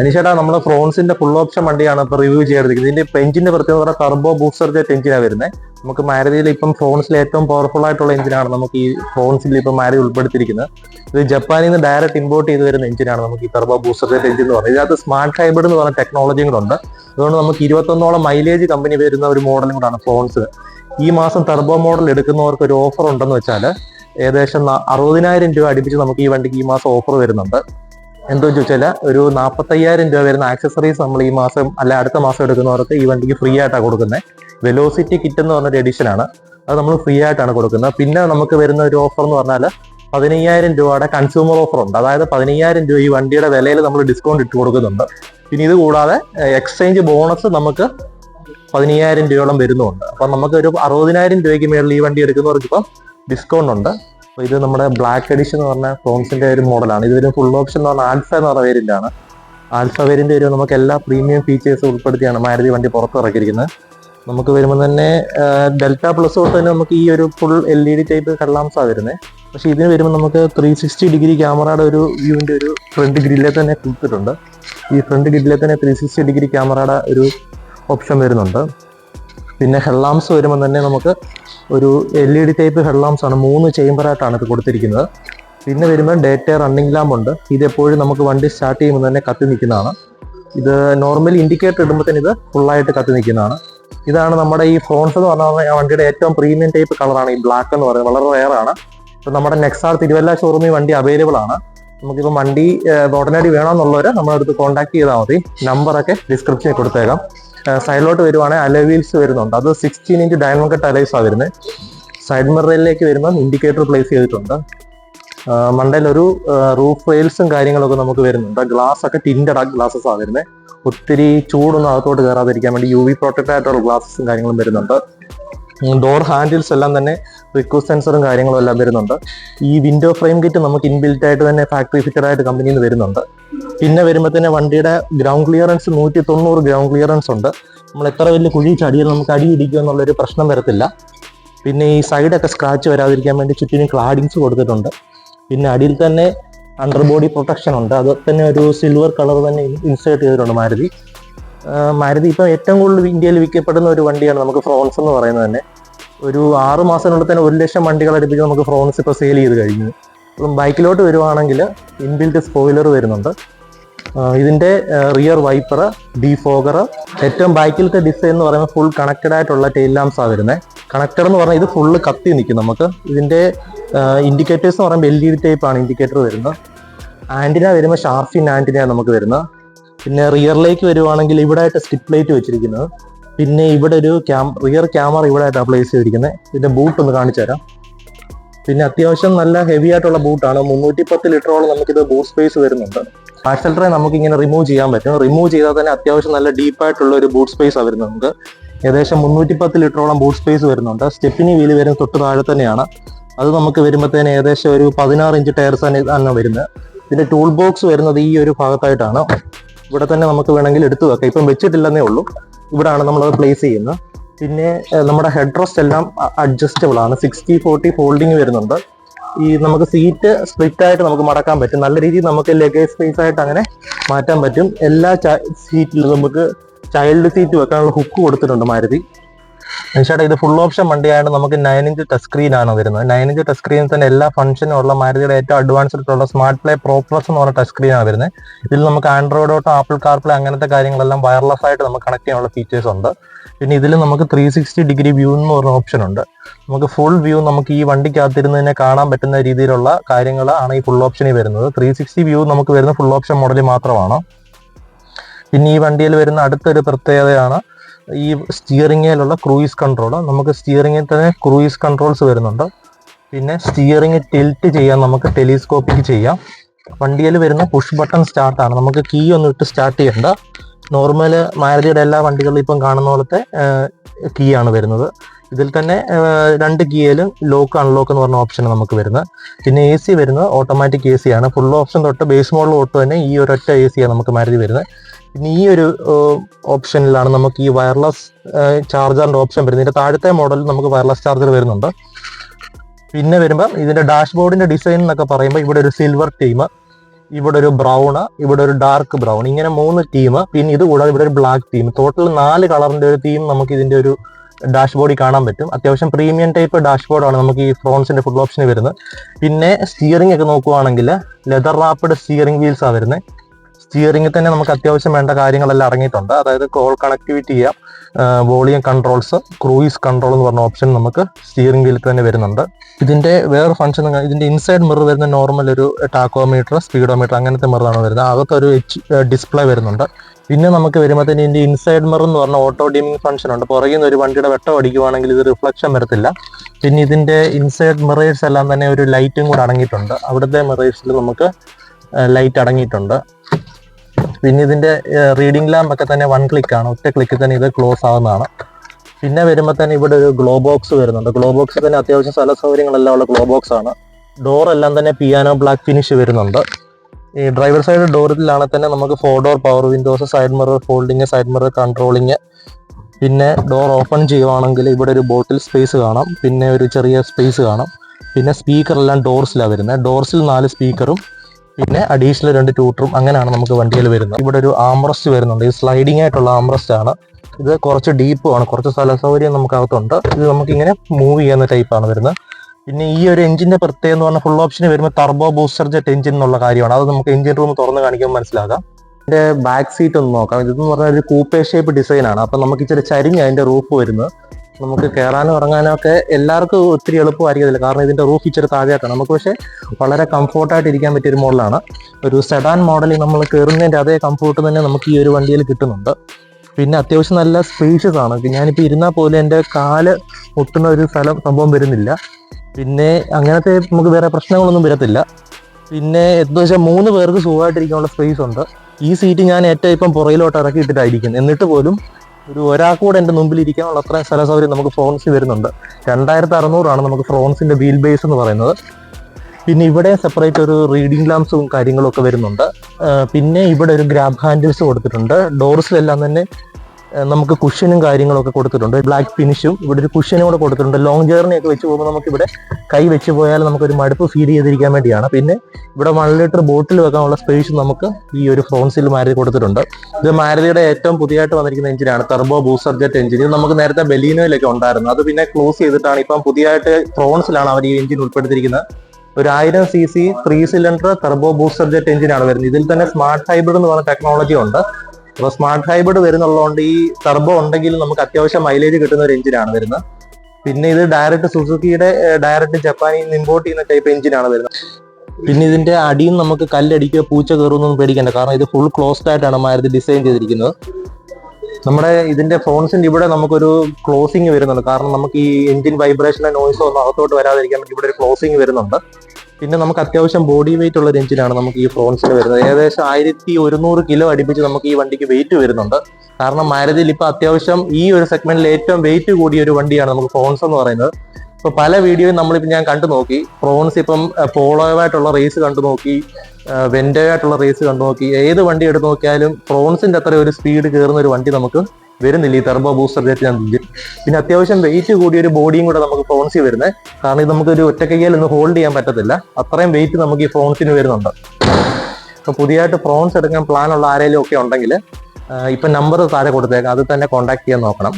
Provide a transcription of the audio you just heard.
അനീഷേട്ടാ നമ്മുടെ ഫ്രോൺസിന്റെ full option വണ്ടിയാണ് ഇപ്പൊ റിവ്യൂ ചെയ്തിരിക്കുന്നത് ഇതിന്റെ എഞ്ചിന്റെ പ്രത്യേകത പറഞ്ഞാൽ ടർബോ ബൂസ്റ്റർ ജെറ്റ് എഞ്ചിനാണ് വരുന്നത് നമുക്ക് മാരുതിയിൽ ഇപ്പം ഫ്രോൺസിൽ ഏറ്റവും പവർഫുൾ ആയിട്ടുള്ള എഞ്ചിനാണ് നമുക്ക് ഈ ഫ്രോൺസിൽ ഇപ്പം മാരുതി ഉൾപ്പെടുത്തിയിരിക്കുന്നത്. ഇത് ജപ്പാനിൽ നിന്ന് ഡയറക്റ്റ് ഇമ്പോർട്ട് ചെയ്ത് വരുന്ന എഞ്ചിനാണ് നമുക്ക് ഈ ടർബോ ബൂസ്റ്റർ ജെറ്റ് എഞ്ചിൻ എന്ന് പറയുന്നത്. ഇതിനകത്ത് സ്മാർട്ട് ഹൈബ്രിഡ് എന്ന് പറഞ്ഞ ടെക്നോളജിയും കൂടെ ഉണ്ട്. അതുകൊണ്ട് നമുക്ക് ഇരുപത്തൊന്നോളം മൈലേജ് കമ്പനി വരുന്ന ഒരു മോഡലും കൂടാണ് ഫ്രോൺസ് ഈ മാസം ടർബോ മോഡൽ എടുക്കുന്നവർക്ക് ഒരു ഓഫർ ഉണ്ടെന്ന് വെച്ചാൽ ഏകദേശം അറുപതിനായിരം രൂപ അടുപ്പിച്ച് നമുക്ക് ഈ വണ്ടിക്ക് ഈ മാസം ഓഫർ വരുന്നുണ്ട്. എന്താന്ന് ചോദിച്ചാൽ ഒരു നാൽപ്പത്തയ്യായിരം രൂപ വരുന്ന ആക്സസറീസ് നമ്മൾ ഈ മാസം അല്ല അടുത്ത മാസം എടുക്കുന്നവർക്ക് ഈ വണ്ടിക്ക് ഫ്രീ ആയിട്ടാണ് കൊടുക്കുന്നത് വെലോസിറ്റി കിറ്റ് എന്ന് പറഞ്ഞൊരു എഡിഷൻ ആണ്. അത് നമ്മൾ ഫ്രീ ആയിട്ടാണ് കൊടുക്കുന്നത്. പിന്നെ നമുക്ക് വരുന്ന ഒരു ഓഫർ എന്ന് പറഞ്ഞാൽ പതിനയ്യായിരം രൂപയുടെ കൺസ്യൂമർ ഓഫർ ഉണ്ട്. അതായത് പതിനയ്യായിരം രൂപ ഈ വണ്ടിയുടെ വിലയിൽ നമ്മൾ ഡിസ്കൗണ്ട് ഇട്ട് കൊടുക്കുന്നുണ്ട്. പിന്നെ ഇത് കൂടാതെ എക്സ്ചേഞ്ച് ബോണസ് നമുക്ക് പതിനയ്യായിരം രൂപയോളം വരുന്നുണ്ട്. അപ്പം നമുക്ക് ഒരു അറുപതിനായിരം രൂപയ്ക്ക് മേളിൽ ഈ വണ്ടി എടുക്കുന്നവർക്ക് ഇപ്പം ഡിസ്കൗണ്ട് ഉണ്ട്. ഇത് നമ്മുടെ ബ്ലാക്ക് എഡിഷൻ എന്ന് പറഞ്ഞ ഫോൺസിന്റെ ഒരു മോഡലാണ് ഇത് വരും ഫുൾ ഓപ്ഷൻ എന്ന് പറഞ്ഞാൽ ആൽഫ എന്ന് പറഞ്ഞ വേരിയന്റാണ് ആൽഫ വേരിയന്റ് വരുമ്പോൾ നമുക്ക് എല്ലാ പ്രീമിയം ഫീച്ചേഴ്സും ഉൾപ്പെടുത്തിയാണ് മാരുതി വണ്ടി പുറത്തിറക്കിയിരിക്കുന്നത്. നമുക്ക് വരുമ്പോൾ തന്നെ ഡെൽറ്റ പ്ലസ് തൊട്ട് തന്നെ നമുക്ക് ഈ ഒരു full L E D type കള്ളാംസാ വരുന്നത് പക്ഷേ ഇതിന് വരുമ്പോൾ നമുക്ക് ത്രീ സിക്സ്റ്റി ഡിഗ്രി ക്യാമറയുടെ ഒരു വ്യൂവിന്റെ ഒരു ഫ്രണ്ട് ഗ്രില്ലിൽ തന്നെ കൊടുത്തിട്ടുണ്ട്. ഈ ഫ്രണ്ട് ഗ്രില്ലിൽ തന്നെ ത്രീ സിക്സ്റ്റി ഡിഗ്രി ക്യാമറയുടെ ഒരു ഓപ്ഷൻ വരുന്നുണ്ട്. പിന്നെ ഹെഡ്ലാംസ് വരുമ്പോൾ തന്നെ നമുക്ക് ഒരു L E D type headlamps ആണ്. മൂന്ന് ചേമ്പറായിട്ടാണ് ഇത് കൊടുത്തിരിക്കുന്നത്. പിന്നെ വരുമ്പോൾ ഡേറ്റ റണ്ണിംഗ് ലാമ്പ് ഉണ്ട്. ഇതെപ്പോഴും നമുക്ക് വണ്ടി സ്റ്റാർട്ട് ചെയ്യുമ്പോൾ തന്നെ കത്തി നിൽക്കുന്നതാണ്. ഇത് നോർമലി ഇൻഡിക്കേറ്റർ ഇടുമ്പോൾ തന്നെ ഇത് ഫുള്ളായിട്ട് കത്തി നിൽക്കുന്നതാണ്. ഇതാണ് നമ്മുടെ ഈ ഫ്രോൺസ് എന്ന് പറഞ്ഞാൽ വണ്ടിയുടെ ഏറ്റവും പ്രീമിയം ടൈപ്പ് കളറാണ് ഈ ബ്ലാക്ക് എന്ന് പറയുന്നത് വളരെ റെയർ ഇപ്പം നമ്മുടെ നെക്സാർ തിരുവല്ല ഷോറൂമിൽ വണ്ടി അവൈലബിൾ ആണ്. നമുക്കിപ്പോൾ വണ്ടി ഉടനടി വേണമെന്നുള്ളവർ നമ്മളടുത്ത് കോൺടാക്ട് ചെയ്താൽ മതി. നമ്പറൊക്കെ ഡിസ്ക്രിപ്ഷനിൽ കൊടുത്തേക്കാം. സൈഡിലോട്ട് വരുവാണെങ്കിൽ അലോ വീൽസ് വരുന്നുണ്ട്. അത് സിക്സ്റ്റീൻ ഇഞ്ച് ഡയമണ്ട് കട്ട് അലൈസാണ് വരുന്നത് സൈഡ് മിററിലേക്ക് വരുമ്പം ഇൻഡിക്കേറ്റർ പ്ലേസ് ചെയ്തിട്ടുണ്ട്. മണ്ടയിൽ ഒരു റൂഫ് റെയിൽസും കാര്യങ്ങളൊക്കെ നമുക്ക് വരുന്നുണ്ട്. ഗ്ലാസ് ഒക്കെ ടിൻഡഡ് ഗ്ലാസസ് ആണ് വരുന്നത് ഒത്തിരി ചൂടൊന്നും അകത്തോട്ട് കയറാതിരിക്കാൻ വേണ്ടി യു വി പ്രൊട്ടക്റ്റ് ആയിട്ടുള്ള ഗ്ലാസസും കാര്യങ്ങളും വരുന്നുണ്ട്. ഡോർ ഹാൻഡിൽസ് എല്ലാം തന്നെ റിക്വസ് സെൻസറും കാര്യങ്ങളും എല്ലാം വരുന്നുണ്ട്. ഈ വിൻഡോ ഫ്രെയിം കിറ്റ് നമുക്ക് ഇൻബിൽറ്റ് ആയിട്ട് തന്നെ ഫാക്ടറി ഫിറ്റഡ് ആയിട്ട് കമ്പനിയിൽ നിന്ന് വരുന്നുണ്ട്. പിന്നെ വരുമ്പോൾ തന്നെ വണ്ടിയുടെ ഗ്രൗണ്ട് ക്ലിയറൻസ് നൂറ്റി തൊണ്ണൂറ് ഗ്രൗണ്ട് ക്ലിയറൻസ് ഉണ്ട്. നമ്മൾ എത്ര വലിയ കുഴി ചടിയാൽ നമുക്ക് അടി ഇടിക്കുക എന്നുള്ളൊരു പ്രശ്നം വരത്തില്ല. പിന്നെ ഈ സൈഡൊക്കെ സ്ക്രാച്ച് വരാതിരിക്കാൻ വേണ്ടി ചുറ്റിനും ക്ലാഡിങ്സ് കൊടുത്തിട്ടുണ്ട്. പിന്നെ അടിയിൽ തന്നെ അണ്ടർ ബോഡി പ്രൊട്ടക്ഷൻ ഉണ്ട്. അത് തന്നെ ഒരു സിൽവർ കളർ തന്നെ ഇൻസേർട്ട് ചെയ്തിട്ടുണ്ട് മാരുതി. മാരുതി ഇപ്പം ഏറ്റവും കൂടുതൽ ഇന്ത്യയിൽ വിൽക്കപ്പെടുന്ന ഒരു വണ്ടിയാണ് നമുക്ക് ഫ്രോൺസ് എന്ന് പറയുന്നത് തന്നെ. ഒരു ആറ് മാസത്തിനുള്ളിൽ തന്നെ ഒരു ലക്ഷം വണ്ടികൾ അടുപ്പിച്ച് നമുക്ക് ഫ്രോൺസ് ഇപ്പോൾ സെയിൽ ചെയ്ത് കഴിഞ്ഞു. അപ്പം ബൈക്കിലോട്ട് വരുവാണെങ്കിൽ ഇൻബിൽറ്റ് സ്പോയിലർ വരുന്നുണ്ട്. ഇതിന്റെ റിയർ വൈപ്പർ ഫോഗറ് ഏറ്റവും ബൈക്കിലത്തെ ഡിസൈൻ എന്ന് പറയുമ്പോൾ ഫുൾ കണക്റ്റഡ് ആയിട്ടുള്ള ടെയിൽ ലാംസ് ആണ് വരുന്നത് കണക്റ്റഡ് എന്ന് പറഞ്ഞാൽ ഇത് ഫുള്ള് കത്തി നിൽക്കും നമുക്ക്. ഇതിന്റെ ഇൻഡിക്കേറ്റേഴ്സ് എന്ന് പറയുമ്പോൾ എൽ ഇ ഡി ടൈപ്പ് ആണ് ഇൻഡിക്കേറ്റർ വരുന്നത്. ആന്റിന വരുമ്പോൾ ഷാർഫിൻ ആന്റിനയാണ് നമുക്ക് വരുന്നത്. പിന്നെ റിയറിലേക്ക് വരുവാണെങ്കിൽ ഇവിടെ ആയിട്ട് സ്റ്റിപ്പ് പ്ലേറ്റ് വെച്ചിരിക്കുന്നത്. പിന്നെ ഇവിടെ ഒരു ക്യാം റിയർ ക്യാമറ ഇവിടെ ആയിട്ടാണ് പ്ലേസ് ചെയ്തിരിക്കുന്നത്. ഇതിന്റെ ബൂട്ട് ഒന്ന് കാണിച്ചു തരാം. പിന്നെ അത്യാവശ്യം നല്ല ഹെവി ആയിട്ടുള്ള ബൂട്ടാണ് മുന്നൂറ്റി പത്ത് ലിറ്ററോളം നമുക്കിത് ബൂട്ട് സ്പേസ് വരുന്നുണ്ട്. ആക്സലറേ നമുക്ക് ഇങ്ങനെ റിമൂവ് ചെയ്യാൻ പറ്റും. റിമൂവ് ചെയ്താൽ തന്നെ അത്യാവശ്യം നല്ല ഡീപ്പ് ആയിട്ടുള്ള ഒരു ബൂട്ട് സ്പേസ് വരുന്നത് ഏകദേശം മുന്നൂറ്റി പത്ത് ലിറ്ററോളം ബൂട്ട് സ്പേസ് വരുന്നുണ്ട്. സ്റ്റെപ്പിനി വീൽ വരുന്നത് തൊട്ട് താഴെ തന്നെയാണ്. അത് നമുക്ക് വരുമ്പോഴത്തേന് ഏകദേശം ഒരു പതിനാറ് ഇഞ്ച് ടയർസ് ആണ് വരുന്നത്. ഇതിന്റെ ടൂൾ ബോക്സ് വരുന്നത് ഈ ഒരു ഭാഗത്തായിട്ടാണ്. ഇവിടെ തന്നെ നമുക്ക് വേണമെങ്കിൽ എടുത്തു വെക്കാം. ഇപ്പം വെച്ചിട്ടില്ലെന്നേ ഉള്ളൂ. ഇവിടാണ് നമ്മളത് പ്ലേസ് ചെയ്യുന്നത്. പിന്നെ നമ്മുടെ ഹെഡ് റോസ്റ്റ് എല്ലാം അഡ്ജസ്റ്റബിൾ ആണ്. സിക്സ്റ്റി ഫോർട്ടി ഫോൾഡിങ് വരുന്നുണ്ട്. ഈ നമുക്ക് സീറ്റ് സ്പ്ലിറ്റ് ആയിട്ട് നമുക്ക് മടക്കാൻ പറ്റും. നല്ല രീതിയിൽ നമുക്ക് ലഗേജ് സ്പേസ് ആയിട്ട് അങ്ങനെ മാറ്റാൻ പറ്റും. എല്ലാ സീറ്റിലും നമുക്ക് ചൈൽഡ് സീറ്റ് വെക്കാനുള്ള ഹുക്ക് കൊടുത്തിട്ടുണ്ട് മാരുതി. ചേട്ടാ ഇത് ഫുൾ ഓപ്ഷൻ വണ്ടിയായിട്ട് നമുക്ക് നയൻ ഇഞ്ച് ടച്ച് സ്ക്രീൻ ആണ് വരുന്നത്. നയൻ ഇഞ്ച് ടച്ച് സ്ക്രീൻ തന്നെ എല്ലാ ഫംഗ്ഷനും ഉള്ള മാരുതിയുടെ ഏറ്റവും അഡ്വാൻസ്ഡ് ആയിട്ടുള്ള സ്മാർട്ട് പ്ലേ പ്രോ പ്ലസ് എന്ന് പറഞ്ഞ ടച്ച് സ്ക്രീൻ ആണ് വരുന്നത്. ഇതിൽ നമുക്ക് ആൻഡ്രോയിഡ് ഓട്ടോ ആപ്പിൾ കാർപ്ലേ അങ്ങനത്തെ കാര്യങ്ങളെല്ലാം വയർലെസ് ആയിട്ട് നമുക്ക് കണക്ട് ചെയ്യാനുള്ള ഫീച്ചേഴ്സ് ഉണ്ട്. പിന്നെ ഇതിൽ നമുക്ക് ത്രീ സിക്സ്റ്റി ഡിഗ്രി വ്യൂ എന്ന് പറഞ്ഞ ഓപ്ഷൻ ഉണ്ട്. നമുക്ക് ഫുൾ വ്യൂ നമുക്ക് ഈ വണ്ടിക്കകത്തിരുന്നതിനെ കാണാൻ പറ്റുന്ന രീതിയിലുള്ള കാര്യങ്ങളാണ് ഈ ഫുൾ ഓപ്ഷനിൽ വരുന്നത്. ത്രീ സിക്സ്റ്റി വ്യൂ നമുക്ക് വരുന്ന ഫുൾ ഓപ്ഷൻ മോഡൽ മാത്രമാണ്. പിന്നെ ഈ വണ്ടിയിൽ വരുന്ന അടുത്തൊരു പ്രത്യേകതയാണ് ഈ സ്റ്റിയറിങ്ങിലുള്ള ക്രൂയിസ് കൺട്രോൾ നമുക്ക് സ്റ്റിയറിങ്ങിൽ തന്നെ ക്രൂയിസ് കൺട്രോൾസ് വരുന്നുണ്ട്. പിന്നെ സ്റ്റിയറിങ് ടിൽറ്റ് ചെയ്യാൻ നമുക്ക് ടെലിസ്കോപ്പിക്ക് ചെയ്യാം. വണ്ടിയിൽ വരുന്ന പുഷ് ബട്ടൺ സ്റ്റാർട്ടാണ് നമുക്ക് കീ ഒന്നും ഇട്ട് സ്റ്റാർട്ട് ചെയ്യണ്ട. നോർമൽ മാരുതിയുടെ എല്ലാ വണ്ടികളിലും ഇപ്പം കാണുന്ന പോലത്തെ കീ ആണ് വരുന്നത്. ഇതിൽ തന്നെ രണ്ട് കീയിലും ലോക്ക് അൺലോക്ക് എന്ന് പറഞ്ഞ ഓപ്ഷൻ നമുക്ക് വരുന്നത്. പിന്നെ എ സി വരുന്നത് ഓട്ടോമാറ്റിക് എ സി ആണ്. ഫുൾ ഓപ്ഷൻ തൊട്ട് ബേസ് മോഡൽ തൊട്ട് തന്നെ ഈ ഒരൊറ്റ എ സിയാണ് നമുക്ക് മാരുതി വരുന്നത്. പിന്നെ ഈ ഒരു ഓപ്ഷനിലാണ് നമുക്ക് ഈ വയർലെസ് ചാർജറിന്റെ ഓപ്ഷൻ വരുന്നത്. ഇതിന്റെ താഴത്തെ മോഡലിൽ നമുക്ക് വയർലെസ് ചാർജർ വരുന്നുണ്ട്. പിന്നെ വരുമ്പോൾ ഇതിന്റെ ഡാഷ്ബോർഡിന്റെ ഡിസൈൻ എന്നൊക്കെ പറയുമ്പോൾ ഇവിടെ ഒരു സിൽവർ ടീം ഇവിടെ ഒരു ബ്രൗണ് ഇവിടെ ഒരു ഡാർക്ക് ബ്രൗൺ ഇങ്ങനെ മൂന്ന് ടീം പിന്നെ ഇത് കൂടാതെ ഇവിടെ ഒരു ബ്ലാക്ക് ടീം ടോട്ടൽ നാല് കളറിന്റെ ഒരു തീം നമുക്ക് ഇതിന്റെ ഒരു ഡാഷ്ബോർഡിൽ കാണാൻ പറ്റും. അത്യാവശ്യം പ്രീമിയം ടൈപ്പ് ഡാഷ്ബോർഡാണ് നമുക്ക് ഈ ഫ്രോൺസിന്റെ ഫുൾ ഓപ്ഷന് വരുന്നത്. പിന്നെ സ്റ്റിയറിംഗ് ഒക്കെ നോക്കുവാണെങ്കിൽ ലെതർ റാപ്പിഡ് സ്റ്റിയറിംഗ് വീൽസ് ആണ് വരുന്നത്. സ്റ്റിയറിംഗിൽ തന്നെ നമുക്ക് അത്യാവശ്യം വേണ്ട കാര്യങ്ങളെല്ലാം അടങ്ങിയിട്ടുണ്ട്. അതായത് കോൾ കണക്ടിവിറ്റി ചെയ്യാം. വോളിയം കൺട്രോൾസ് ക്രൂയിസ് കൺട്രോൾ എന്ന് പറഞ്ഞ ഓപ്ഷൻ നമുക്ക് സ്റ്റിയറിംഗ് വീലിൽ തന്നെ വരുന്നുണ്ട്. ഇതിന്റെ വേറെ ഫംഗ്ഷൻ ഇതിന്റെ ഇൻസൈഡ് മിറർ വരുന്ന നോർമൽ ഒരു ടാക്കോമീറ്റർ സ്പീഡോമീറ്റർ അങ്ങനത്തെ മിററാണ് വരുന്നത്. അകത്തൊരു എച്ച് ഡിസ്പ്ലേ വരുന്നുണ്ട്. പിന്നെ നമുക്ക് വരുമ്പോഴത്തേന് ഇതിന്റെ ഇൻസൈഡ് മിറർ എന്ന് പറഞ്ഞ ഓട്ടോ ഡിമിംഗ് ഫംഗ്ഷൻ ഉണ്ട്. പുറകിൽ നിന്ന് ഒരു വണ്ടിയുടെ വെട്ടം അടിക്കുവാണെങ്കിൽ ഇത് റിഫ്ലക്ഷൻ വരത്തില്ല. പിന്നെ ഇതിന്റെ ഇൻസൈഡ് മിറേഴ്സ് എല്ലാം തന്നെ ഒരു ലൈറ്റും കൂടെ അടങ്ങിയിട്ടുണ്ട്. അവിടുത്തെ മിറേഴ്സിൽ നമുക്ക് ലൈറ്റ് അടങ്ങിയിട്ടുണ്ട്. പിന്നെ ഇതിന്റെ റീഡിംഗ് ലാമ്പ് ഒക്കെ തന്നെ വൺ ക്ലിക്ക് ആണ്. ഒറ്റ ക്ലിക്കിൽ തന്നെ ഇത് ക്ലോസ് ആവുന്നതാണ്. പിന്നെ വരുമ്പോൾ തന്നെ ഇവിടെ ഒരു ഗ്ലോ ബോക്സ് വരുന്നുണ്ട്. ഗ്ലോ ബോക്സ് തന്നെ അത്യാവശ്യം സ്ഥല സൗകര്യങ്ങളെല്ലാം ഉള്ള ഗ്ലോ ബോക്സ് ആണ്. ഡോർ എല്ലാം തന്നെ പിയാനോ ബ്ലാക്ക് ഫിനിഷ് വരുന്നുണ്ട്. ഈ ഡ്രൈവർ സൈഡ് ഡോറിലാണ് തന്നെ നമുക്ക് four door power windows side mirror folding side mirror controlling പിന്നെ ഡോർ ഓപ്പൺ ചെയ്യുവാണെങ്കിൽ ഇവിടെ ഒരു ബോട്ടിൽ സ്പേസ് കാണാം. പിന്നെ ഒരു ചെറിയ സ്പേസ് കാണാം. പിന്നെ സ്പീക്കർ എല്ലാം ഡോർസിലാണ് വരുന്നത് ഡോർസിൽ നാല് സ്പീക്കറും പിന്നെ അഡീഷണൽ രണ്ട് ട്യൂട്ടറും അങ്ങനെയാണ് നമുക്ക് വണ്ടിയിൽ വരുന്നത്. ഇവിടെ ഒരു ആംറസ്റ്റ് വരുന്നുണ്ട്. ഇത് സ്ലൈഡിംഗ് ആയിട്ടുള്ള ആംറസ്റ്റ് ആണ്. ഇത് കുറച്ച് ഡീപ്പുമാണ് കുറച്ച് സ്ഥല സൗകര്യം നമുക്ക് അകത്തുണ്ട്. ഇത് നമുക്ക് ഇങ്ങനെ മൂവ് ചെയ്യുന്ന ടൈപ്പാണ് വരുന്നത്. പിന്നെ ഈ ഒരു എഞ്ചിന്റെ പ്രത്യേകം എന്ന് പറഞ്ഞാൽ ഫുൾ ഓപ്ഷന് വരുമ്പോൾ ടർബോ ബൂസ്റ്റർ ജെറ്റ് എഞ്ചിൻ എന്നുള്ള കാര്യമാണ്. അത് നമുക്ക് എഞ്ചിൻ റൂം തുറന്ന് കാണിക്കാൻ മനസ്സിലാക്കാം ഇതിന്റെ ബാക്ക് സീറ്റ് ഒന്ന് നോക്കാം. ഇതെന്ന് പറഞ്ഞാൽ ഒരു കൂപ്പേ ഷേപ്പ് ഡിസൈനാണ് അപ്പൊ നമുക്ക് ഇച്ചിരി ചരിഞ്ഞ് അതിന്റെ റൂഫ് വരുന്നത്. നമുക്ക് കയറാനും ഇറങ്ങാനും ഒക്കെ എല്ലാവർക്കും ഒത്തിരി എളുപ്പമായിരിക്കത്തില്ല. കാരണം ഇതിന്റെ റൂഫ് ഇച്ചിരി താഴെയാക്കാം നമുക്ക് പക്ഷേ വളരെ കംഫോർട്ടായിട്ട് ഇരിക്കാൻ പറ്റിയ ഒരു മോഡലാണ് ഒരു സെഡാൻ മോഡലിൽ നമ്മൾ കയറുന്നതിന്റെ അതേ കംഫോർട്ട് തന്നെ നമുക്ക് ഈ ഒരു വണ്ടിയിൽ കിട്ടുന്നുണ്ട്. പിന്നെ അത്യാവശ്യം നല്ല സ്പേഷ്യസ് ആണ്. ഞാനിപ്പോൾ ഇരുന്നാൽ പോലും എന്റെ കാൽ മുട്ടുന്ന ഒരു സ്ഥലം സംഭവം വരുന്നില്ല. പിന്നെ അങ്ങനത്തെ നമുക്ക് വേറെ പ്രശ്നങ്ങളൊന്നും വരത്തില്ല. പിന്നെ എന്താ വെച്ചാൽ മൂന്ന് പേർക്ക് സുഖമായിട്ടിരിക്കാനുള്ള സ്പേസ് ഉണ്ട്. ഈ സീറ്റ് ഞാൻ ഏറ്റവും ഇപ്പം പുറയിലോട്ട് ഇറക്കി ഇട്ടിട്ടായിരിക്കും എന്നിട്ട് പോലും ഒരു ഒരാൾക്കൂടെ എന്റെ മുമ്പിൽ ഇരിക്കാനുള്ള അത്രയും സ്ഥല സൗകര്യം നമുക്ക് ഫ്രോൺസിൽ വരുന്നുണ്ട്. രണ്ടായിരത്തി അറുന്നൂറാണ് നമുക്ക് ഫ്രോൺസിന്റെ വീൽ ബേസ് എന്ന് പറയുന്നത്. പിന്നെ ഇവിടെ സെപ്പറേറ്റ് ഒരു റീഡിംഗ് ലാംസും കാര്യങ്ങളും ഒക്കെ വരുന്നുണ്ട്. പിന്നെ ഇവിടെ ഒരു ഗ്രാബ് ഹാൻഡിൽസ് കൊടുത്തിട്ടുണ്ട്. ഡോർസിലെല്ലാം തന്നെ നമുക്ക് കുഷനും കാര്യങ്ങളൊക്കെ കൊടുത്തിട്ടുണ്ട്. ബ്ലാക്ക് ഫിനിഷും ഇവിടെ ഒരു കുഷനും കൂടെ കൊടുത്തിട്ടുണ്ട്. ലോങ് ജേർണി ഒക്കെ വെച്ച് പോകുമ്പോൾ നമുക്ക് ഇവിടെ കൈ വെച്ച് പോയാൽ നമുക്കൊരു മടുപ്പ് ഫീൽ ചെയ്തിരിക്കാൻ വേണ്ടിയാണ്. പിന്നെ ഇവിടെ വൺ ലിറ്റർ ബോട്ടിൽ വെക്കാനുള്ള സ്പേസ് നമുക്ക് ഈ ഒരു ഫ്രോൺസിൽ മാരുതി കൊടുത്തിട്ടുണ്ട്. ഇത് മാരുതിയുടെ ഏറ്റവും പുതിയതായിട്ട് വന്നിരിക്കുന്ന എഞ്ചിനാണ് ടെർബോ ബൂസ്റ്റർ ജെറ്റ് എഞ്ചിൻ ഇത് നമുക്ക് നേരത്തെ ബെലീനോയിലൊക്കെ ഉണ്ടായിരുന്നു. അത് പിന്നെ ക്ലോസ് ചെയ്തിട്ടാണ് ഇപ്പം പുതിയതായിട്ട് ഫ്രോൺസിലാണ് അവർ ഈ എഞ്ചിൻ ഉൾപ്പെടുത്തിയിരിക്കുന്നത്. ഒരു ആയിരം C C three cylinder turbo booster jet എഞ്ചിനാണ് വരുന്നത്. ഇതിൽ തന്നെ സ്മാർട്ട് ഹൈബ്രിഡ് എന്ന് പറഞ്ഞ ടെക്നോളജി ഉണ്ട്. അപ്പോൾ സ്മാർട്ട് ഹൈബ്രിഡ് വരുന്നുള്ളതുകൊണ്ട് ഈ ടർബോ ഉണ്ടെങ്കിൽ നമുക്ക് അത്യാവശ്യം മൈലേജ് കിട്ടുന്ന ഒരു എഞ്ചിനാണ് വരുന്നത്. പിന്നെ ഇത് ഡയറക്റ്റ് സുസുക്കിയുടെ ഡയറക്റ്റ് ജപ്പാനിൽ നിന്ന് ഇമ്പോർട്ട് ചെയ്യുന്ന ടൈപ്പ് എഞ്ചിനാണ് വരുന്നത്. പിന്നെ ഇതിന്റെ അടിയും നമുക്ക് കല്ലടിക്കുക പൂച്ച കയറുന്നൊന്നും പേടിക്കണ്ട. കാരണം ഇത് ഫുൾ ക്ലോസ്ഡ് ആയിട്ടാണ് മാരുതി ഡിസൈൻ ചെയ്തിരിക്കുന്നത്. നമ്മുടെ ഇതിന്റെ ഫോൺസിന്റെ ഇവിടെ നമുക്കൊരു ക്ലോസിങ് വരുന്നുണ്ട്. കാരണം നമുക്ക് ഈ എഞ്ചിൻ വൈബ്രേഷനോ നോയ്സോ ഒന്നും അകത്തോട്ട് വരാതിരിക്കാൻ വേണ്ടി ഇവിടെ ഒരു ക്ലോസിങ് വരുന്നുണ്ട്. പിന്നെ നമുക്ക് അത്യാവശ്യം ബോഡി വെയിറ്റ് ഉള്ള ഒരു എഞ്ചിനാണ് നമുക്ക് ഈ ഫ്രോൺസിന് വരുന്നത്. ഏകദേശം ആയിരത്തി ഒരുന്നൂറ് കിലോ അടിപ്പിച്ച് നമുക്ക് ഈ വണ്ടിക്ക് വെയിറ്റ് വരുന്നുണ്ട്. കാരണം മാരുതിയിൽ ഇപ്പൊ അത്യാവശ്യം ഈ ഒരു സെഗ്മെന്റിൽ ഏറ്റവും വെയിറ്റ് കൂടിയ ഒരു വണ്ടിയാണ് നമുക്ക് ഫ്രോൺസ് എന്ന് പറയുന്നത്. ഇപ്പൊ പല വീഡിയോയും നമ്മളിപ്പോ ഞാൻ കണ്ടു നോക്കി. ഫ്രോൺസ് ഇപ്പം പോളോവായിട്ടുള്ള റേസ് കണ്ടു നോക്കി. വെൻഡോ ആയിട്ടുള്ള റേസ് കണ്ടു നോക്കി. ഏത് വണ്ടി എടുത്ത് നോക്കിയാലും ഫ്രോൺസിന്റെ അത്ര ഒരു സ്പീഡ് കയറുന്ന ഒരു വണ്ടി നമുക്ക് വരുന്നില്ല ഈ ടെർബോ ബൂസ്റ്റർ ജെറ്റ് എഞ്ചിൻ പിന്നെ അത്യാവശ്യം വെയിറ്റ് കൂടിയ ഒരു ബോഡിയും കൂടെ നമുക്ക് ഫോൺസിൽ വരുന്നത് കാരണം ഇത് നമുക്ക് ഒരു ഒറ്റക്കയ്യാൽ ഒന്ന് ഹോൾഡ് ചെയ്യാൻ പറ്റത്തില്ല. അത്രയും വെയിറ്റ് നമുക്ക് ഈ ഫോൺസിന് വരുന്നുണ്ട്. അപ്പൊ പുതിയതായിട്ട് ഫോൺസ് എടുക്കാൻ പ്ലാൻ ഉള്ള ആരെങ്കിലും ഒക്കെ ഉണ്ടെങ്കിൽ ഇപ്പൊ നമ്പർ താഴെ കൊടുത്തേക്കാം. അത് തന്നെ കോൺടാക്ട് ചെയ്യാൻ നോക്കണം.